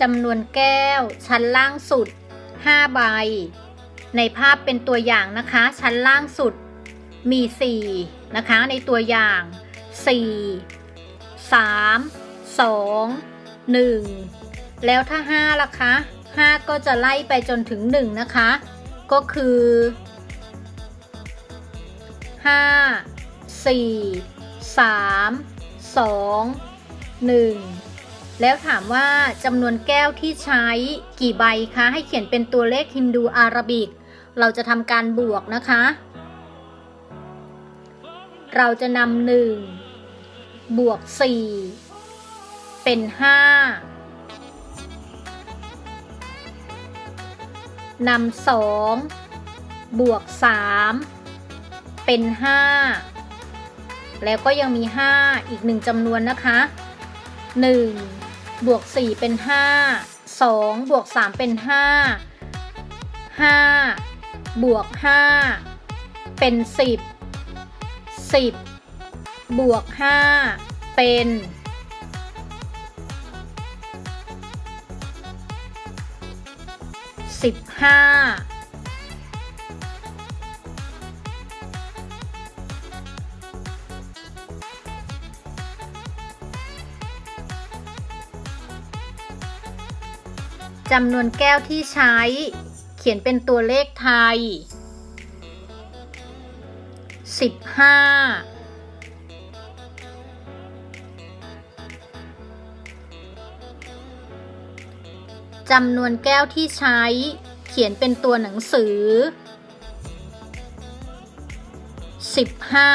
จำนวนแก้ว ชั้นล่างสุด 5 ใบ ในภาพเป็นตัวอย่างนะคะ ชั้นล่างสุดมี 4 นะคะ ในตัวอย่าง 4 3 2 1 แล้วถ้า 5 ล่ะคะ 5 ก็จะไล่ไปจนถึง 1 นะคะ ก็คือ 5 4 3 2 1 แล้วถามว่าจำนวนแก้วที่ใช้กี่ใบคะ ให้เขียนเป็นตัวเลขฮินดูอาราบิก เราจะทำการบวกนะคะ เราจะนำหนึ่งบวกสี่เป็นห้านำสองบวกสามเป็นห้าแล้วก็ยังมีห้าอีกหนึ่งจำนวนนะคะหนึ่ง บวก 4 เป็น 5 2 บวก 3 เป็น 5 5 บวก 5 เป็น 10 10 บวก 5 เป็น 15 จำนวนแก้วที่ใช้ เขียนเป็นตัวเลขไทยสิบห้าจำนวนแก้วที่ใช้ เขียนเป็นตัวหนังสือสิบห้า